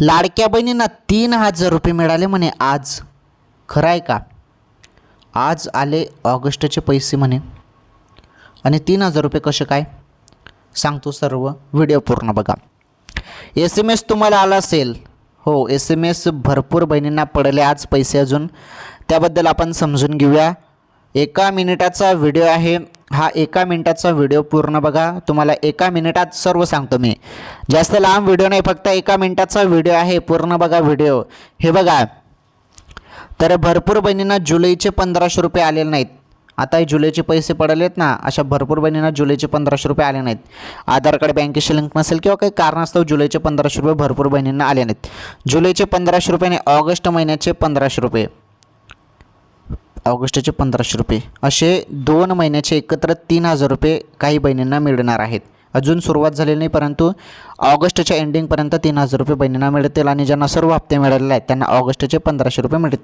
लाडक्या बहिणींना तीन हजार रुपये मिळाले म्हणे आज. खरं आहे का? आज आले ऑगस्टचे पैसे म्हणे. आणि तीन हजार रुपये कसे काय? सांगतो सर्व व्हिडिओ पूर्ण बघा. एस एम एस तुम्हाला आला असेल. हो एस एम एस भरपूर बहिणींना पडले आज पैसे अजून. त्याबद्दल आपण समजून घेऊया. एका मिनिटाचा व्हिडिओ आहे. हा एका मिनिटाचा व्हिडिओ पूर्ण बघा. तुम्हाला एका मिनिटात सर्व सांगतो मी. जास्त लांब व्हिडिओ नाही फक्त एका मिनिटाचा व्हिडिओ आहे. पूर्ण बघा व्हिडिओ. हे बघा. तर भरपूर बहिणींना जुलैचे पंधराशे रुपये आलेले नाहीत. आता हे जुलैचे पैसे पडलेत ना अशा भरपूर बहिणींना जुलैचे पंधराशे रुपये आले नाहीत. आधार कार्ड बँकेशी लिंक नसेल किंवा काही कारणास्तव जुलैचे पंधराशे रुपये भरपूर बहिणींना आले नाहीत. जुलैचे पंधराशे रुपये आणि ऑगस्ट महिन्याचे पंधराशे रुपये. ऑगस्टचे पंधराशे रुपये. असे दोन महिन्याचे एकत्र तीन हजार रुपये काही बहिणींना मिळणार आहेत. अजून सुरुवात झालेली नाही परंतु ऑगस्टच्या एंडिंगपर्यंत तीन हजार रुपये बहिणींना मिळतील आणि ज्यांना सर्व हप्ते मिळालेले आहेत त्यांना ऑगस्टचे पंधराशे रुपये मिळतील.